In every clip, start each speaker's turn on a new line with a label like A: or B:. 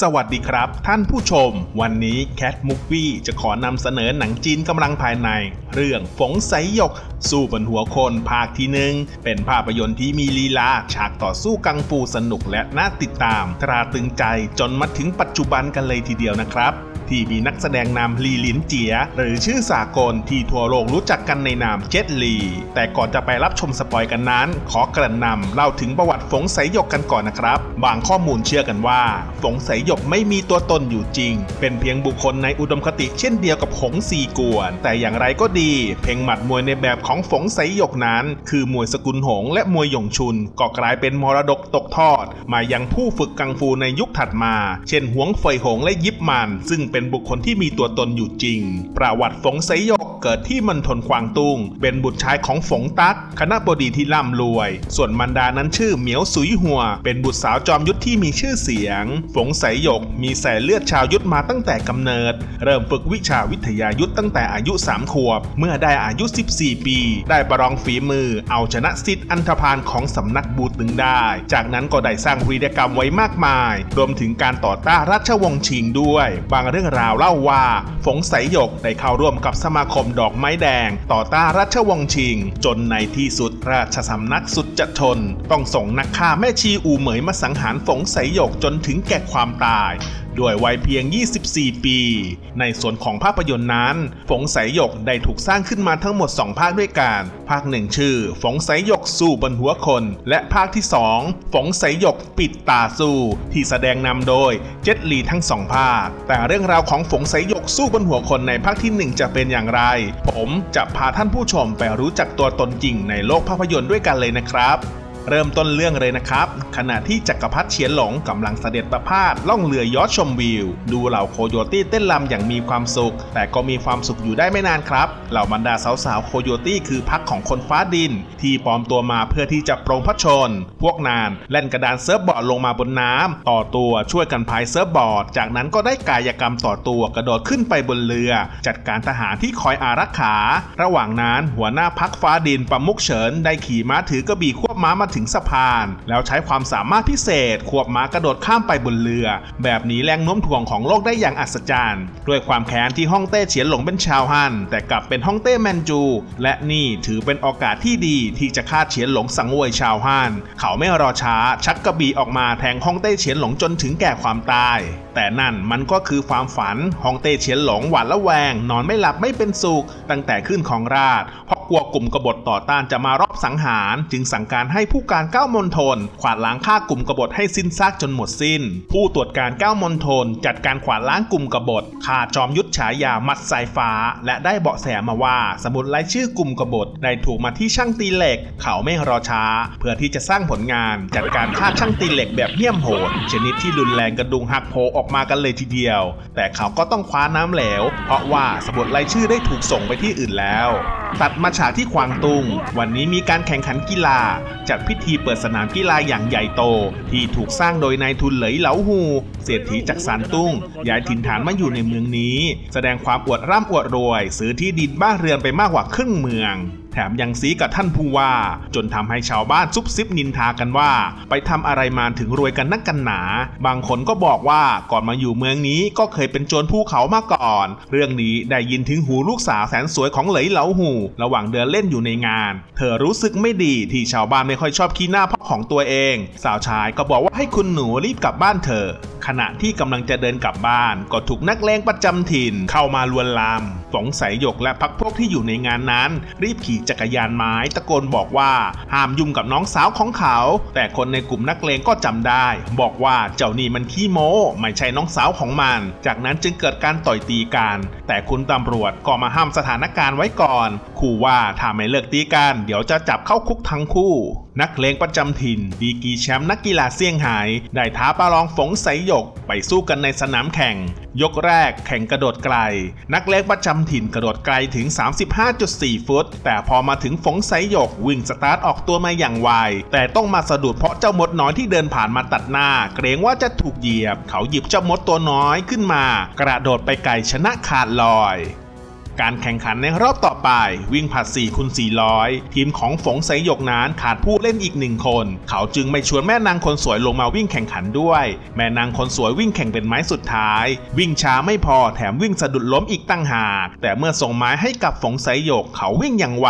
A: สวัสดีครับ ท่านผู้ชม วันนี้แคทมุกวี่จะขอนำเสนอหนังจีนกำลังภายใน เรื่องฝงไสหยก สู้บนหัวคนภาคที่หนึ่งเป็นภาพยนตร์ที่มีลีลา ฉากต่อสู้กังฟูสนุกและน่าติดตาม ตราตรึงใจจนมาถึงปัจจุบันกันเลยทีเดียวนะครับ ที่มีนักแสดงนำลีลินเจีย หรือชื่อสากลที่ทั่วโลกรู้จักกันในนามเจ็ตลี แต่ก่อนจะไปรับชมสปอยกันนั้น ขอกระนำเล่าถึงประวัติฝงไสหยกกันก่อนนะครับ บางข้อมูลเชื่อกันว่า ฝงไสหยกไม่มีตัวตนอยู่จริง เป็นเพียงบุคคลในอุดมคติเช่นเดียวกับหงซีกวน แต่อย่างไรก็ดี เพลงหมัดมวยในแบบของฝงไสหยกนั้น คือมวยสกุลหงและมวยหยงชุน ก็กลายเป็นมรดกตกทอด มายังผู้ฝึกกังฟูในยุคถัดมา เช่นหวงเฟยหงและยิปมัน ซึ่งเป็นบุคคลที่มีตัวตนอยู่จริง ประวัติฝงไสหยกเกิดที่มันทนควางตุง เป็นบุตรชายของฝงตักคณะบดีที่ร่ำรวย ส่วนมันดานั้นชื่อเหมียวสุยหัว เป็นบุตรสาวจอมยุทธที่มีชื่อเสียง ฝงไสหยกมีสายเลือดชาวยุทธมาตั้งแต่กำเนิด เริ่มฝึกวิชาวิทยายุทธตั้งแต่อายุ 3 ขวบ เมื่อได้อายุ 14 ปี ได้ประลองฝีมือ เอาชนะสิทธิ์อันธพาลของสำนักบูตึงได้ จากนั้นก็ได้สร้างวีรกรรมไว้มากมาย รวมถึงการต่อต้านราชวงศ์ชิงด้วย บางเรื่องราวเล่าว่า ฝงไสหยกได้เข้าร่วมกับสมาคมดอกไม้แดง ต่อต้านราชวงศ์ชิง จนในที่สุดราชสำนักสุดจะทน ต้องส่งนักฆ่าแม่ชีอูเหมยมาสังหารฝงไสหยกจนถึงแก่ความตายด้วยวัยเพียง 24 ปี ในส่วนของภาพยนตร์นั้น ฝงไสหยกได้ถูกสร้างขึ้นมาทั้งหมด 2 ภาคด้วยกัน ภาคหนึ่งชื่อ ฝงไสหยกสู้บนหัวคน และภาคที่ 2 ฝงไสหยกปิดตาสู้ ที่แสดงนำโดยเจ็ตลีทั้งสองภาค แต่เรื่องราวของฝงไสหยกสู้บนหัวคนในภาคที่ 1 จะเป็นอย่างไร ผมจะพาท่านผู้ชมไปรู้จักตัวตนจริงในโลกภาพยนตร์ด้วยกันเลยนะครับ เริ่มต้นเรื่องเลยนะครับ ขณะที่จักรพรรดิเฉียนหลงกำลังเสด็จประพาสล่องเรือยอชชมวิว ดูเหล่าโคโยตี้เต้นรำอย่างมีความสุข แต่ก็มีความสุขอยู่ได้ไม่นานครับ เหล่าบรรดาสาวๆโคโยตี้คือพักของคนฟ้าดิน ที่ปลอมตัวมาเพื่อที่จะปรงพระชน พวกนานเล่นกระดานเซิร์ฟบอร์ดลงมาบนน้ำต่อตัวช่วยกันพายเซิร์ฟบอร์ด จากนั้นก็ได้กายกรรมต่อตัวกระโดดขึ้นไปบนเรือ จัดการทหารที่คอยอารักขา ระหว่างนั้นหัวหน้าพักฟ้าดินประมุกเฉินได้ขี่ม้าถือกระบี่ควบม้ามาถึงสะพาน แล้วใช้ความสามารถพิเศษ ควบม้ากระโดดข้ามไปบนเรือ แบบนี้แรงโน้มถ่วงของโลกได้อย่างอัศจรรย์ด้วยความแค้นที่ฮ่องเต้เฉียนหลงเป็นชาวฮั่นแต่กลับเป็นฮ่องเต้แมนจู และนี่ถือเป็นโอกาสที่ดีที่จะฆ่าเฉียนหลงสังเวยชาวฮั่นเขาไม่รอช้าชักกระบี่ออกมาแทงฮ่องเต้เฉียนหลงจนถึงแก่ความตาย แต่นั่นมันก็คือความฝันฮ่องเต้เฉียนหลงหวาดละแวง นอนไม่หลับไม่เป็นสุขตั้งแต่ขึ้นของราชเพราะกลัวกลุ่มกบฏต่อต้านจะมารอบสังหาร จึงสั่งการให้ผู้การเก้ามณฑลขวาดล้างฆ่ากลุ่มกบฏให้สิ้นซากจนหมดสิ้น ผู้ตรวจการเก้ามณฑลจัดการขวาดล้างกลุ่มกบฏฆ่าจอมยุทธฉายามัดสายฟ้า และได้เบาะแสมาว่า สมุดรายชื่อกลุ่มกบฏได้ถูกมาที่ช่างตีเหล็ก เขาไม่รอช้า เพื่อที่จะสร้างผลงาน จัดการฆ่าช่างตีเหล็กแบบเหี้ยมโหดชนิดที่รุนแรงกระดุงหักโผออกมากันเลยทีเดียว แต่เขาก็ต้องคว้าน้ำเหลว เพราะว่าสมุดรายชื่อได้ถูกส่งไปที่อื่นแล้ว ตัดมาฉากที่ควางตุง วันนี้มีการแข่งขันกีฬาจัดพิธีเปิดสนามกีฬาอย่างใหญ่โต ที่ถูกสร้างโดยนายทุนเหลยเหลาหูเศรษฐีจากซานตุ้งย้ายถิ่นฐานมาอยู่ในเมืองนี้ แสดงความอวดร่ำอวดรวย ซื้อที่ดินบ้านเรือนไปมากกว่าครึ่งเมือง แถมยังซีกับท่านผู้ว่า จนทำให้ชาวบ้านซุบซิบนินทากันว่า ไปทำอะไรมาถึงรวยกันนักกันหนา บางคนก็บอกว่าก่อนมาอยู่เมืองนี้ก็เคยเป็นโจรภูเขามาก่อน เรื่องนี้ได้ยินถึงหูลูกสาวแสนสวยของเหลยเหลาหู ระหว่างเดินเล่นอยู่ในงาน เธอรู้สึกไม่ดีที่ชาวบ้านไม่ค่อยชอบขี้หน้าพ่อของตัวเอง สาวชายก็บอกว่าให้คุณหนูรีบกลับบ้านเถอะขณะที่กำลังจะเดินกลับบ้านก็ถูกนักเลงประจำถิ่นเข้ามาลวนลาม สงสัยหยกและพักพวกที่อยู่ในงานนั้น รีบขี่จักรยานไม้ตะโกนบอกว่าห้ามยุ่งกับน้องสาวของเขา แต่คนในกลุ่มนักเลงก็จำได้ บอกว่าเจ้านี่มันขี้โม้ไม่ใช่น้องสาวของมัน จากนั้นจึงเกิดการต่อยตีกัน แต่คุณตำรวจก็มาห้ามสถานการณ์ไว้ก่อน ขู่ว่าถ้าไม่เลิกตีกันเดี๋ยวจะจับเข้าคุกทั้งคู่นักเลงประจำถิ่น ดีกีแชมป์นักกีฬาเซี่ยงไฮ้ได้ท้าประลองฝงไสหยกไปสู้กันในสนามแข่ง ยกแรกแข่งกระโดดไกล นักเลงประจำถิ่นกระโดดไกลถึง 35.4 ฟุต แต่พอมาถึงฝงไสหยกวิ่งสตาร์ทออกตัวมาอย่างไวแต่ต้องมาสะดุดเพราะเจ้ามดน้อยที่เดินผ่านมาตัดหน้า เกรงว่าจะถูกเหยียบ เขาหยิบเจ้ามดตัวน้อยขึ้นมา กระโดดไปไกลชนะขาดลอย การแข่งขันในรอบต่อไป วิ่งผลัด4คูณ400 ทีมของฝงไสหยกนั้นขาดผู้เล่นอีกหนึ่งคน เขาจึงไม่ชวนแม่นางคนสวยลงมาวิ่งแข่งขันด้วย แม่นางคนสวยวิ่งแข่งเป็นไม้สุดท้าย วิ่งช้าไม่พอแถมวิ่งสะดุดล้มอีกตั้งหาก แต่เมื่อส่งไม้ให้กับฝงไสหยกเขาวิ่งอย่างไว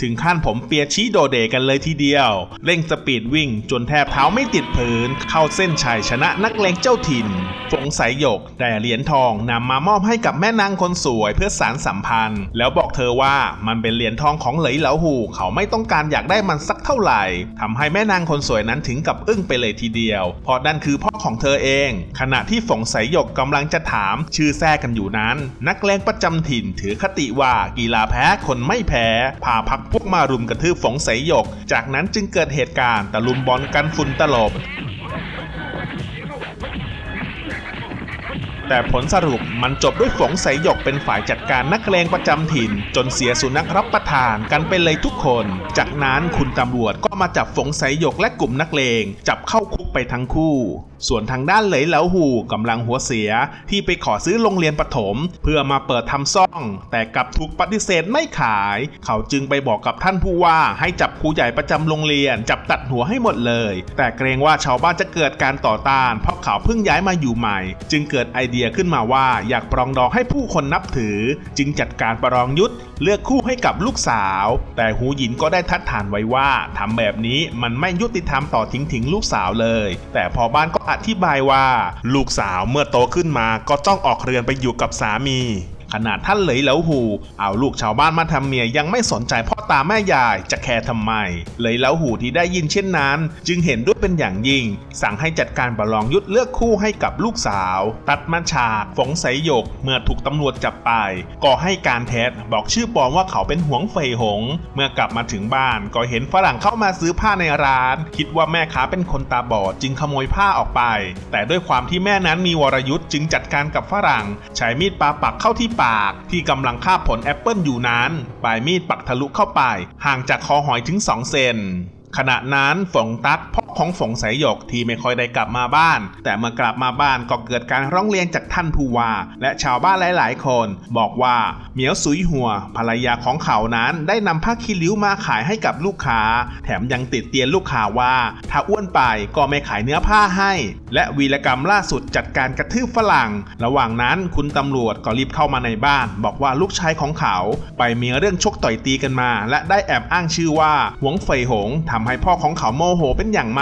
A: ถึงขั้นผมเปียชี้โดเดกันเลยทีเดียว เร่งสปีดวิ่งจนแทบเท้าไม่ติดพื้น เข้าเส้นชัยชนะนักเลงเจ้าถิ่น ฝงไสหยกได้เหรียญทองนำมามอบให้กับแม่นางคนสวยเพื่อสารสัมพันธ์แล้วบอกเธอว่ามันเป็นเหรียญทองของเหลยเหลาหู เขาไม่ต้องการอยากได้มันสักเท่าไหร่ทำให้แม่นางคนสวยนั้นถึงกับอึ้งไปเลยทีเดียว เพราะนั่นคือพ่อของเธอเอง ขณะที่ฝงไสหยกกำลังจะถามชื่อแท้กันอยู่นั้น นักเลงประจำถิ่นถือคติว่ากีฬาแพ้คนไม่แพ้ พาพักพวกมารุมกระทืบฝงไสหยก จากนั้นจึงเกิดเหตุการณ์ตะลุมบอลกันฝุ่นตลบ แต่ผลสรุปมันจบด้วยฝงไสหยกเป็นฝ่ายจัดการนักเลงประจำถิ่น จนเสียสุนัขรับประทานกันไปเลยทุกคน จากนั้นคุณตำรวจก็มาจับฝงไสหยกและกลุ่มนักเลง จับเข้าคุกไปทั้งคู่ ส่วนทางด้านเหลยเหลาหูกำลังหัวเสียที่ไปขอซื้อโรงเรียนปถม เพื่อมาเปิดทำซ่อง แต่กลับถูกปฏิเสธไม่ขาย เขาจึงไปบอกกับท่านผู้ว่าให้จับครูใหญ่ประจำโรงเรียน จับตัดหัวให้หมดเลย แต่เกรงว่าชาวบ้านจะเกิดการต่อต้าน เพราะเขาเพิ่งย้ายมาอยู่ใหม่ จึงเกิดไอเดียขึ้นมาว่าอยากปรองดองให้ผู้คนนับถือ จึงจัดการประลองยุทธเลือกคู่ให้กับลูกสาว แต่หูหยินก็ได้ทัดทานไว้ว่าทำแบบนี้มันไม่ยุติธรรมต่อทิ้งถิงลูกสาวเลย แต่พอบ้านก็อธิบายว่า ลูกสาวเมื่อโตขึ้นมาก็ต้องออกเรือนไปอยู่กับสามี ขนาดท่านเหลยเหลาหู เอาลูกชาวบ้านมาทำเมียยังไม่สนใจพ่อตาแม่ยายจะแคร์ทำไม เหลยเหลาหูที่ได้ยินเช่นนั้น จึงเห็นด้วยเป็นอย่างยิ่ง สั่งให้จัดการประลองยุทธเลือกคู่ให้กับลูกสาว ตัดมาฉากฝงไสหยกเมื่อถูกตำรวจจับไป ก็ให้การเท็จบอกชื่อปลอมว่าเขาเป็นหวงเฟยหง เมื่อกลับมาถึงบ้านก็เห็นฝรั่งเข้ามาซื้อผ้าในร้าน คิดว่าแม่ค้าเป็นคนตาบอดจึงขโมยผ้าออกไป แต่ด้วยความที่แม่นั้นมีวรยุทธ์จึงจัดการกับฝรั่งใช้มีดปาปักเข้าที่ปากที่กำลังคาบผลแอปเปิลอยู่นั้น ปลายมีดปักทะลุเข้าไป ห่างจากคอหอยถึง 2 เซนขณะนั้นฝงตักพ่อ ของฝงสายหยกที่ไม่ค่อยได้กลับมาบ้าน แต่เมื่อกลับมาบ้านก็เกิดการร้องเรียนจากท่านผู้ว่า และชาวบ้านหลาย ๆ คน บอกว่าเหมียวสุยหัว ภรรยาของเขานั้นได้นำผ้าคีริ้วมาขายให้กับลูกค้า แถมยังติดเตียนลูกค้าว่า ถ้าอ้วนไปก็ไม่ขายเนื้อผ้าให้ และวีรกรรมล่าสุดจัดการกระทืบฝรั่ง ระหว่างนั้นคุณตำรวจก็รีบเข้ามาในบ้าน บอกว่าลูกชายของเขา ไปมีเรื่องชกต่อยตีกันมา และได้แอบอ้างชื่อว่าหวงเฟยหงทำให้พ่อของเขาโมโหเป็นอย่างม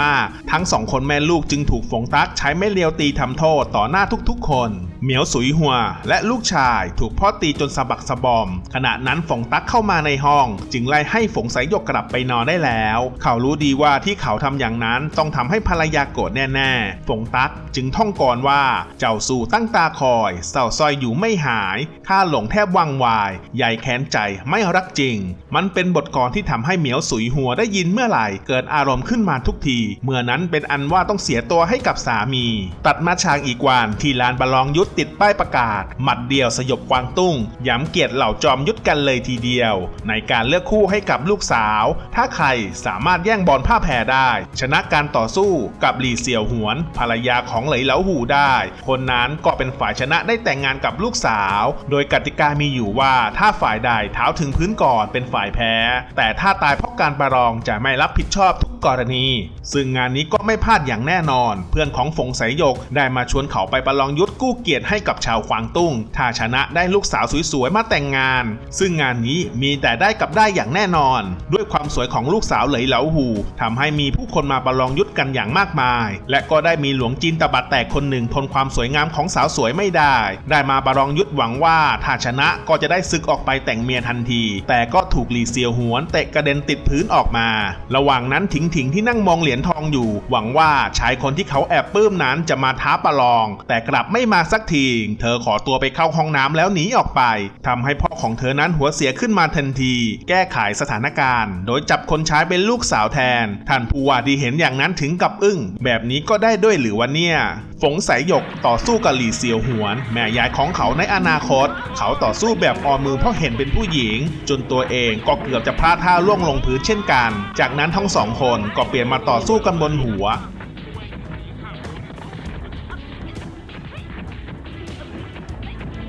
A: ากทั้งสองคนแม่ลูกจึงถูกฝงตักใช้ไม่เลียวตีทำโทษต่อหน้าทุกๆ คน เหมียวสุยหัว และลูกชายถูกพ่อตีจนสะบักสะบอม ขณะนั้นฝงตักเข้ามาในห้อง จึงไล่ให้ฝงสายยกกลับไปนอนได้แล้ว เขารู้ดีว่าที่เขาทำอย่างนั้นต้องทำให้ภรรยาโกรธแน่ๆ ฝงตักจึงท่องกรว่าเจ้าสู่ตั้งตาคอยเศร้าซอยอยู่ไม่หาย ข้าหลงแทบวังวาย ใหญ่แค้นใจไม่รักจริง มันเป็นบทกลอนที่ทำให้เหมียวสุยหัวได้ยินเมื่อไหร่ เกิดอารมณ์ขึ้นมาทุกทีเมื่อนั้นเป็นอันว่าต้องเสียตัวให้กับสามี ตัดมาฉากอีกวันที่ลานประลองยุทธติดป้ายประกาศ หมัดเดียวสยบกวางตุ้งย้ำเกียรติเหล่าจอมยุทธกันเลยทีเดียว ในการเลือกคู่ให้กับลูกสาว ถ้าใครสามารถแย่งบอลผ้าแพรได้ ชนะการต่อสู้กับหลีเสี่ยวหวน ภรรยาของเหลยเหลาหูได้ คนนั้นก็เป็นฝ่ายชนะได้แต่งงานกับลูกสาว โดยกติกามีอยู่ว่าถ้าฝ่ายใดเท้าถึงพื้นก่อนเป็นฝ่ายแพ้ แต่ถ้าตายเพราะการประลองจะไม่รับผิดชอบทุก กรณี ซึ่งงานนี้ก็ไม่พลาดอย่างแน่นอน เพื่อนของฝงสายยกได้มาชวนเขาไปประลองยุทธกู้เกียรติให้กับชาวควางตุ้ง ถ้าชนะได้ลูกสาวสวยๆมาแต่งงาน ซึ่งงานนี้มีแต่ได้กับได้อย่างแน่นอน ด้วยความสวยของลูกสาวเหลยเหลาหูทำให้มีผู้คนมาประลองยุทธกันอย่างมากมาย และก็ได้มีหลวงจีนตะบัดแตกคนหนึ่งทนความสวยงามของสาวสวยไม่ได้ ได้มาประลองยุทธหวังว่าถ้าชนะก็จะได้ซึกออกไปแต่งเมียทันที แต่ก็ถูกหลีเซียวหวนเตะกระเด็นติดพื้นออกมา ระหว่างนั้นถิงถิงที่นั่งมองเหรียญทองอยู่ หวังว่าชายคนที่เขาแอบปลื้มนั้นจะมาท้าประลอง แต่กลับไม่มาสักที เธอขอตัวไปเข้าห้องน้ำแล้วหนีออกไปทำให้พ่อของเธอนั้นหัวเสียขึ้นมาทันที แก้ไขสถานการณ์ โดยจับคนใช้เป็นลูกสาวแทน ท่านผู้ว่าที่เห็นอย่างนั้นถึงกับอึ้ง แบบนี้ก็ได้ด้วยหรือวะเนี่ย ฝงสายหยกต่อสู้กับหลี่เซียวหวน แม่ยายของเขาในอนาคต เขาต่อสู้แบบออมมือเพราะเห็นเป็นผู้หญิง จนตัวเองก็เกือบจะพลาดท่าล่วงลงพื้นเช่นกัน จากนั้นทั้งสองคนก็เปลี่ยนมาต่อสู้กันบนหัว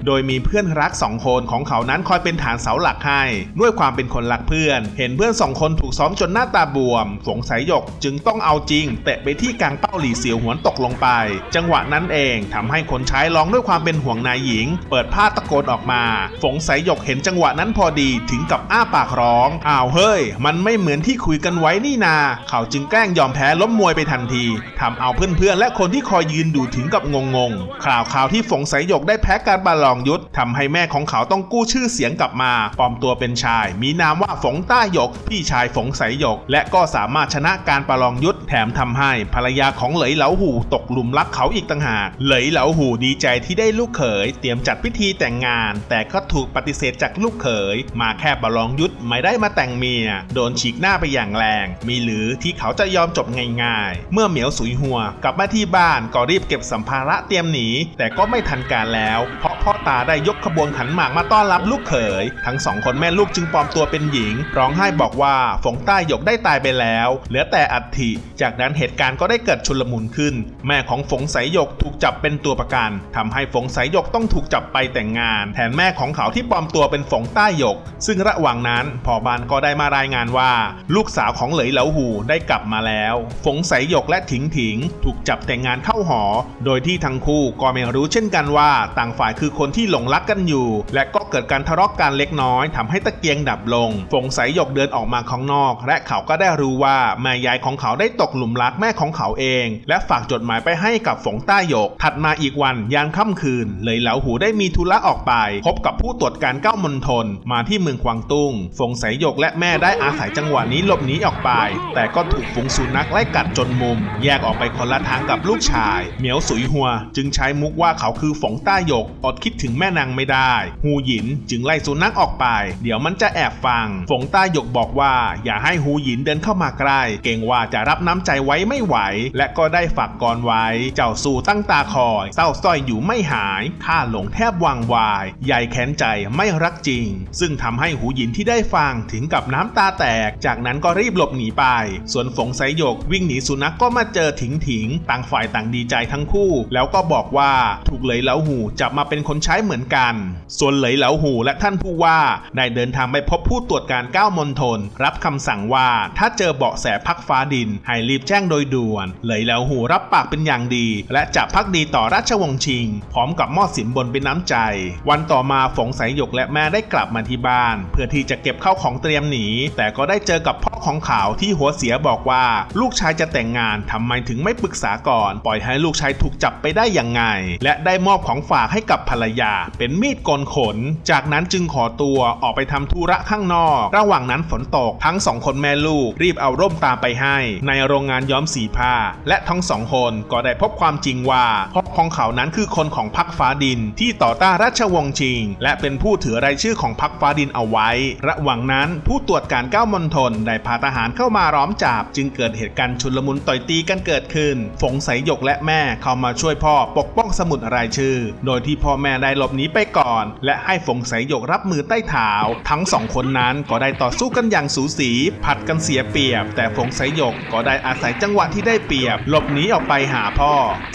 A: โดยมีเพื่อนรักสองคนของเขานั้นคอยเป็นฐานเสาหลักให้ ด้วยความเป็นคนรักเพื่อน เห็นเพื่อนสองคนถูกซ้อมจนหน้าตาบวมฝงสายหยกจึงต้องเอาจริง เตะไปที่กลางเป้าหลี่เสียวหวนตกลงไป จังหวะนั้นเองทำให้คนใช้ร้องด้วยความเป็นห่วงนายหญิง เปิดผ้าตะโกนออกมาฝงสายหยกเห็นจังหวะนั้นพอดีถึงกับอ้าปากร้องอ้าวเฮ้ย มันไม่เหมือนที่คุยกันไว้นี่นา เขาจึงแกล้งยอมแพ้ล้มมวยไปทันทีทำเอาเพื่อนๆและคนที่คอยยืนดูถึงกับงงๆข่าวข่าวที่ฝงสายหยกได้แพ้การประลองยุทธทำให้แม่ของเขาต้องกู้ชื่อเสียงกลับมาปลอมตัวเป็นชาย มีนามว่าฝงต้าหยก พี่ชายฝงสายหยก และก็สามารถชนะการประลองยุทธแถมทำให้ภรรยาของเหลยเหลาหูตกหลุมรักเขาอีกต่างหากเหลยเหลาหูดีใจที่ได้ลูกเขย เตรียมจัดพิธีแต่งงาน แต่ก็ถูกปฏิเสธจากลูกเขย มาแค่ประลองยุทธไม่ได้มาแต่งเมีย โดนฉีกหน้าไปอย่างแรง มีหรือที่เขาจะยอมจบง่ายๆ เมื่อเหมียวสุยหัวกลับมาที่บ้านก็รีบเก็บสัมภาระเตรียมหนีแต่ก็ไม่ทันการแล้วเพราะ พ่อตาได้ยกขบวนขันหมากมาต้อนรับลูกเขย ทั้งสองคนแม่ลูกจึงปลอมตัวเป็นหญิง ร้องไห้บอกว่าฝงใต้หยกได้ตายไปแล้ว เหลือแต่อัฐิ จากนั้นเหตุการณ์ก็ได้เกิดชุลมุนขึ้น แม่ของฝงสายหยกถูกจับเป็นตัวประกันทำให้ฝงสายหยกต้องถูกจับไปแต่งงาน แทนแม่ของเขาที่ปลอมตัวเป็นฝงใต้หยก ซึ่งระหว่างนั้นพ่อบ้านก็ได้มารายงานว่า ลูกสาวของเหลยเหลาหูได้กลับมาแล้ว ฝงสายหยกและถิงถิง ถูกจับแต่งงานเข้าหอ โดยที่ทั้งคู่ก็ไม่รู้เช่นกันว่าต่างฝ่ายคือคนที่หลงรักกันอยู่ และก็เกิดการทะเลาะกันเล็กน้อยทำให้ตะเกียงดับลงฝงสายหยกเดินออกมาข้างนอก และเขาก็ได้รู้ว่าแม่ยายของเขาได้ตกหลุมรักแม่ของเขาเอง และฝากจดหมายไปให้กับฝงต้หยก ถัดมาอีกวันยามค่ำคืน เลยเหลาหูได้มีธุระออกไป พบกับผู้ตรวจการเก้ามณฑลมาที่เมืองกวางตุ้งฝงสายหยกและแม่ได้อาศัยจังหวะนี้หลบหนีออกไป แต่ก็ถูกฝูงสุนัขไล่กัดจนมุม แยกออกไปคนละทางกับลูกชาย เหมียวสุยหัว จึงใช้มุกว่าเขาคือฝงต้หยกอดคิดถึงแม่นางไม่ได้ ฮูหยินจึงไล่สุนัขออกไป เดี๋ยวมันจะแอบฟัง ฝงต้หยกบอกว่า อย่าให้ฮูหยินเดินเข้ามาใกล้ เกรงว่าจะรับน้ำใจไว้ไม่ไหว และก็ได้ฝากกรไว้ เจ้าสู่ตั้งตาคอย เศร้าสร้อยอยู่ไม่หายข้าหลงแทบวางวายใหญ่แค้นใจไม่รักจริง ซึ่งทำให้หูหยินที่ได้ฟังถึงกับน้ำตาแตก จากนั้นก็รีบหลบหนีไป ส่วนฝงไสหยกวิ่งหนีสุนัขกก็มาเจอถิงถิง ต่างฝ่ายต่างดีใจทั้งคู่ แล้วก็บอกว่าถูกเลยเหลาหูจับมาเป็นคนใช้เหมือนกัน ส่วนเหลยเหลาหูและท่านผู้ว่าได้เดินทางไปพบผู้ตรวจการก้ามณฑลรับคำสั่งว่าถ้าเจอเบาะแสพักฟ้าดิน ให้รีบแจ้งโดยด่วน เหลยเหลาหูรับปากเป็นอย่างดี และจะพักดีต่อราชวงศ์ชิง พร้อมกับมอบสินบนเป็นน้ำใจ วันต่อมาฝงสายหยกและแม่ได้กลับมาที่บ้าน เพื่อที่จะเก็บเข้าของเตรียมหนี แต่ก็ได้เจอกับพ่อของเขาที่หัวเสียบอกว่า ลูกชายจะแต่งงานทำไมถึงไม่ปรึกษาก่อน ปล่อยให้ลูกชายถูกจับไปได้อย่างไง และได้มอบของฝากให้กับภรรยา เป็นมีดกนขน จากนั้นจึงขอตัวออกไปทำธุระข้างนอก ระหว่างนั้นฝนตกทั้งสองคนแม่ลูก รีบเอาร่มตามไปให้ ในโรงงานย้อมสีผ้า และทั้งสองคนก็ได้พบความจริงว่าพ่อของเขานั้นคือคนของพรรคฟ้าดินที่ต่อต้านราชวงศ์ชิง และเป็นผู้ถือรายชื่อของพรรคฟ้าดินเอาไว้ ระหว่างนั้นผู้ตรวจการก้าวมณฑลได้พาทหารเข้ามาล้อมจับ จึงเกิดเหตุการณ์ชุลมุนต่อยตีกันเกิดขึ้น ฝงสายหยกและแม่เข้ามาช่วยพ่อปกป้องสมุดรายชื่อ โดยที่พ่อแม่ได้หลบหนีไปก่อน และให้ฝงสายหยกรับมือใต้เท้าทั้งสองคนนั้นก็ได้ต่อสู้กันอย่างสูสี ผัดกันเสียเปรียบ แต่ฝงสายหยกก็ได้อาศัยจังหวะที่ได้เปรียบ หลบหนีออกไปหาพ่อ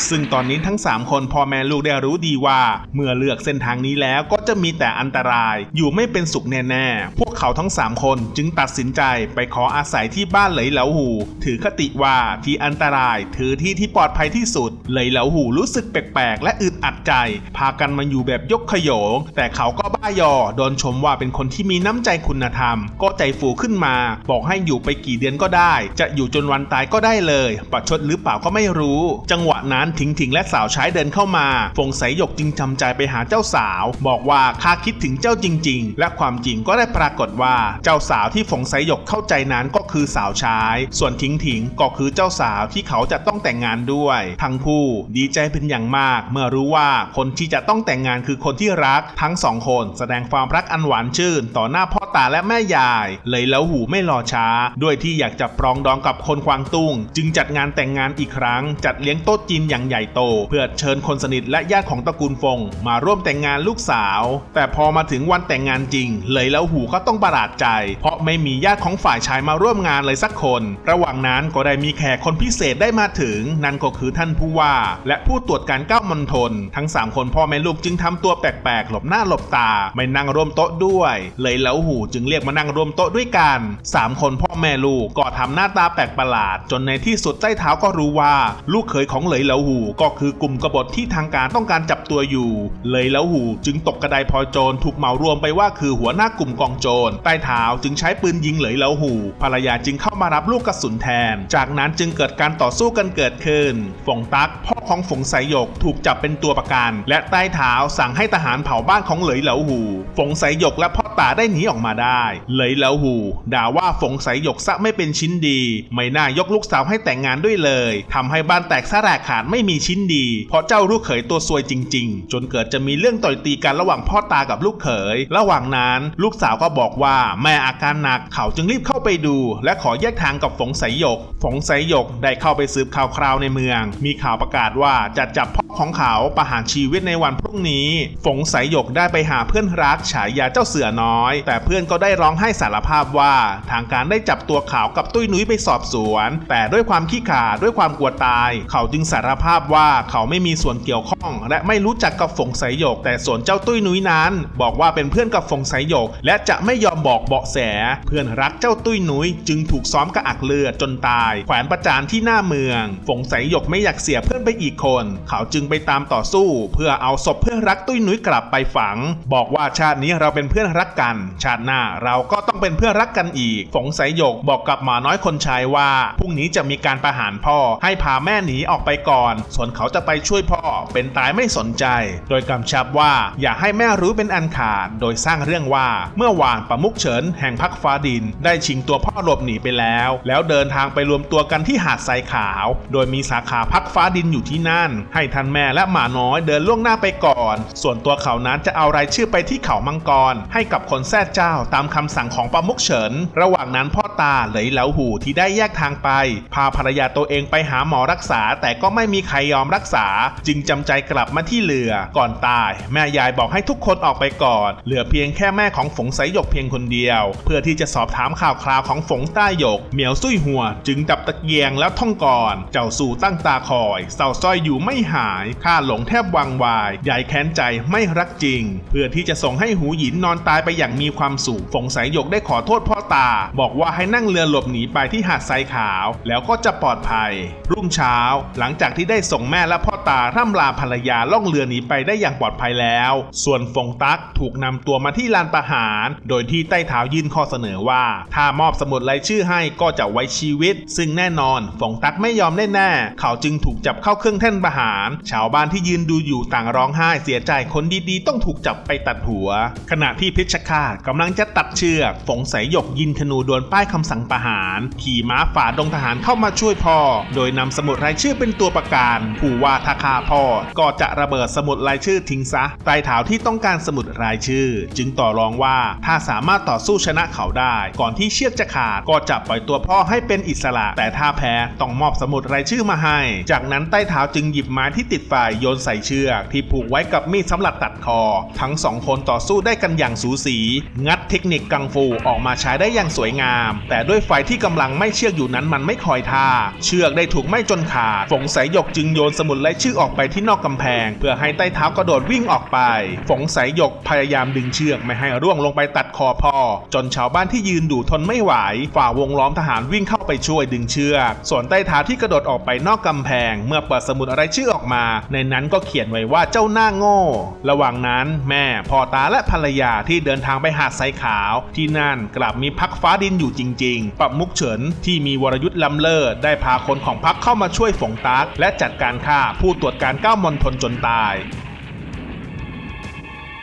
A: ซึ่งตอนนี้ทั้ง 3 คนพ่อแม่ลูกได้รู้ดีว่า เมื่อเลือกเส้นทางนี้แล้วก็จะมีแต่อันตราย อยู่ไม่เป็นสุขแน่ๆ พวกเขาทั้ง 3 คนจึงตัดสินใจไปขออาศัยที่บ้านเหลยเหลาหู ถือคติว่าที่อันตรายถือที่ที่ปลอดภัยที่สุด เหลยเหลาหูรู้สึกแปลกๆ และอึดอัดใจ พากันมาอยู่แบบยกขยง แต่เขาก็บ้ายอ โดนชมว่าเป็นคนที่มีน้ำใจคุณธรรม ก็ใจฟูขึ้นมา บอกให้อยู่ไปกี่เดือนก็ได้ จะอยู่จนวันตายก็ได้เลยประชดหรือเปล่าก็ไม่รู้ จังหวะนั้นถิงถิงและสาวใช้เดินเข้ามา ฟงสายหยกจึงจำใจไปหาเจ้าสาว บอกว่าข้าคิดถึงเจ้าจริง ๆ และความจริงก็ได้ปรากฏว่าเจ้าสาวที่ฟงสายหยกเข้าใจนั้นก็คือสาวใช้ส่วนถิงถิงก็คือเจ้าสาวที่เขาจะต้องแต่งงานด้วย ทั้งคู่ดีใจเป็นอย่างมาก เมื่อรู้ว่าคนที่จะต้องแต่งงานคือคนที่รักทั้งสองคนแสดงความรักอันหวานชื่น ต่อหน้าพ่อตาและแม่ยาย เลยแล้วหูไม่รอช้า ด้วยที่อยากจะปรองดองกับคนควางตุ้ง จึงจัดงานแต่งงานอีกครั้ง จัดเลี้ยงโต๊ะจีนอย่างใหญ่โต เพื่อเชิญคนสนิทและญาติของตระกูลฟง มาร่วมแต่งงานลูกสาว แต่พอมาถึงวันแต่งงานจริง เลยแล้วหูก็ต้องประหลาดใจ เพราะไม่มีญาติของฝ่ายชายมาร่วมงานเลยสักคน ระหว่างนั้นก็ได้มีแขกคนพิเศษได้มาถึง นั่นก็คือท่านผู้ว่า และผู้ตรวจการเก้ามณฑลทั้งสามคนพ่อแม่ลูกจึงทำตัวแปลกๆ หลบหน้าหลบตา ไม่นั่งร่วมโต๊ะด้วย เลยเหลาหูจึงเรียกมานั่งร่วมโต๊ะด้วยกันสามคนพ่อแม่ลูกก็ทำหน้าตาแปลกประหลาด จนในที่สุดใต้เท้าก็รู้ว่า ลูกเขยของเหลยเหลาหูก็คือกลุ่มกบฏที่ทางการต้องการจับตัวอยู่ เลยเหลาหูจึงตกกระไดพอยโจรถูกเหมารวมไปว่าคือหัวหน้ากลุ่มกองโจรใต้เท้าจึงใช้ปืนยิงเหลยเหลาหูภรรยาจึงเข้ามารับลูกกระสุนแทน จากนั้นจึงเกิดการต่อสู้กันเกิดขึ้น ฝงตักพ่อของฝงไสหยกถูกจับเป็นตัวประกันและใต้เท้าสั่งให้ทหารเผาบ้านของเหลยเหลาหูฝงไสหยกและพ่อตาได้หนีออกมาได้ เหลยเหลาหูด่าว่าฝงไสหยกซะไม่เป็นชิ้นดี ไม่น่ายกลูกสาวให้แต่งงานด้วยเลยทำให้บ้านแตกสลายขาดไม่มีชิ้นดี เพราะเจ้าลูกเขยตัวซวยจริง ๆ จนเกิดจะมีเรื่องต่อยตีกันระหว่างพ่อตากับลูกเขย ระหว่างนั้นลูกสาวก็บอกว่าแม่อาการหนักเขาจึงรีบเข้าไปดู และขอแยกทางกับฝงไสหยกฝงไสหยกได้เข้าไปสืบข่าวคราวในเมือง มีข่าวประกาศว่าจะจับพ่อของเขาประหารชีวิตในวันพรุ่งนี้ฝงไสหยกได้ไปหาเพื่อนรักฉายาเจ้าเสือน้อย แต่เพื่อนก็ได้ร้องไห้สารภาพว่า ทางการได้จับตัวเขากับตุ้ยนุ้ยไปสอบสวน แต่ด้วยความขี้ขลาดด้วยความกลัวตาย เขาจึงสารภาพว่าเขาไม่มีส่วนเกี่ยวข้อง และไม่รู้จักกับฝงไสหยก แต่ส่วนเจ้าตุ้ยนุ้ยนั้น บอกว่าเป็นเพื่อนกับฝงไสหยก และจะไม่ยอมบอกเบาะแส เพื่อนรักเจ้าตุ้ยนุ้ยจึงถูกซ้อมกระอักเลือดจนตาย แขวนประจานที่หน้าเมือง ฝงไสหยกไม่อยากเสียเพื่อนไปอีกคน เขาจึงไปตามต่อสู้ เพื่อเอาศพพื่อนรักตุ้ยนุ้ยกลับไปฝัง บอกว่าชาตินี้เราเป็นเพื่อนรักกัน ชาติหน้าเราก็ต้องเป็นเพื่อนรักกันอีก ฝงไสหยกบอกกับหมาน้อยคนชายว่าพรุ่งนี้จะมีการประหารพ่อให้พาแม่หนีออกไปก่อน ส่วนเขาจะไปช่วยพ่อเป็นตายไม่สนใจ โดยกำชับว่าอย่าให้แม่รู้เป็นอันขาด โดยสร้างเรื่องว่าเมื่อวานประมุกเฉินแห่งพักฟ้าดิน ได้ชิงตัวพ่อหลบหนีไปแล้ว แล้วเดินทางไปรวมตัวกันที่หาดทรายขาว โดยมีสาขาพักฟ้าดินอยู่ที่นั่น ให้ท่านแม่และหมาน้อยเดินล่วงหน้าไปก่อนส่วนตัวเขานั้นจะเอารายชื่อไปที่เขามังกร ให้กับคนแท้เจ้าตามคำสั่งของประมุกเฉิน ระหว่างนั้นพ่อตาเหลยเหลาหูที่ได้แยกทางไป พาภรรยาตัวเองไปหาหมอรักษา แต่ก็ไม่มีใครยอมรักษา จึงจำใจกลับมาที่เรือ ก่อนตาย แม่ยายบอกให้ทุกคนออกไปก่อน เหลือเพียงแค่แม่ของฝงไสหยกเพียงคนเดียว เพื่อที่จะสอบถามข่าวคราวของฝงต้าหยก เหมียวซุยหัว จึงจับตะเกียงแล้วท่องก่อน เจ้าสู่ตั้งตาคอยเศร้าส้อยอยู่ไม่หายข้าหลงแทบวังวายยายแค้นใจไม่รักจริง เพื่อที่จะส่งให้หูหยินนอนตายไปอย่างมีความสุขฝงไสหยกได้ขอโทษพ่อตา บอกว่าให้นั่งเรือหลบหนีไปที่หาดทรายขาว แล้วก็จะปลอดภัย รุ่งเช้า หลังจากที่ได้ส่งแม่และพ่อตาร่ำลาภรรยาล่องเรือหนีไปได้อย่างปลอดภัยแล้ว ส่วนฟงตักถูกนำตัวมาที่ลานประหาร โดยที่ใต้เท้ายื่นข้อเสนอว่า ถ้ามอบสมุดรายชื่อให้ก็จะไว้ชีวิต ซึ่งแน่นอนฟงตักไม่ยอมแน่ๆเขาจึงถูกจับเข้าเครื่องแท่นประหาร ชาวบ้านที่ยืนดูอยู่ต่างร้องไห้เสียใจคนดีๆ ต้องถูกจับไปตัดหัว ขณะที่เพชฌฆาตกำลังจะตัดเชือกฝงสายหยกยินธนูดวลป้ายคำสั่งประหาร ขี่ม้าฝ่าดงทหารเข้ามาช่วยพ่อ โดยนำสมุดรายชื่อเป็นตัวประกันผู้ว่าถ้าฆ่าพ่อก็จะระเบิดสมุดรายชื่อทิ้งซะใต้เท้าที่ต้องการสมุดรายชื่อ จึงต่อรองว่าถ้าสามารถต่อสู้ชนะเขาได้ ก่อนที่เชือกจะขาดก็จะปล่อยตัวพ่อให้เป็นอิสระ แต่ถ้าแพ้ต้องมอบสมุดรายชื่อมาให้ จากนั้นใต้เท้าจึงหยิบไม้ที่ติดไฟโยนใส่เชือกที่ผูกไว้กับมีดสำหรับตัดคอ ทั้งสองคนต่อสู้ได้กันอย่างสูสี งัดเทคนิคกังฟูออกมาใช้ได้อย่างสวยงาม แต่ด้วยไฟที่กำลังไม่เชือกอยู่นั้นมันไม่คอยท่า เชือกได้ถูกไม่จนขาด ฝงสายหยกจึงโยนสมุดและชื่อออกไปที่นอกกำแพง เพื่อให้ใต้เท้ากระโดดวิ่งออกไป ฝงสายหยกพยายามดึงเชือกไม่ให้ร่วงลงไปตัดคอพ่อ จนชาวบ้านที่ยืนดูทนไม่ไหว ฝ่าวงล้อมทหารวิ่งเข้าไปช่วยดึงเชือก ส่วนใต้เท้าที่กระโดดออกไปนอกกำแพง เมื่อเปิดสมุดอะไรชื่อออกมา ในนั้นก็เขียนไว้ว่าเจ้าหน้าโง่ ระหว่างนั้นแม่พ่อตาและภรรยาที่เดินทางไปหาดไซขาว ที่นั่นกลับมีพักฟ้าดินอยู่จริง ๆปับมุกเฉินที่มีวรยุทธ์ลำเลิศได้พาคนของพักเข้ามาช่วยฝงตักและจัดการฆ่าผู้ตรวจการก้าวมณฑลจนตาย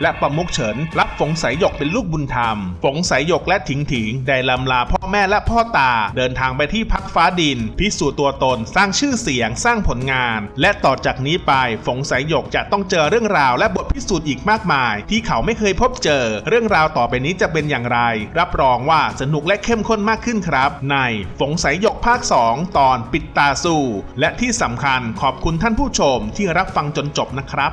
A: และประมุกเฉินรับฝงสายหยกเป็นลูกบุญธรรม ฝงสายหยกและถิงถิงได้ลำลาพ่อแม่และพ่อตาเดินทางไปที่พักฟ้าดิน พิสูจน์ตัวตนสร้างชื่อเสียงสร้างผลงาน และต่อจากนี้ไปฝงสายหยกจะต้องเจอเรื่องราวและบทพิสูจน์อีกมากมาย ที่เขาไม่เคยพบเจอ เรื่องราวต่อไปนี้จะเป็นอย่างไร รับรองว่าสนุกและเข้มข้นมากขึ้นครับ ในฝงสายหยกภาค 2 ตอนปิดตาสู้ และที่สำคัญขอบคุณท่านผู้ชมที่รับฟังจนจบนะครับ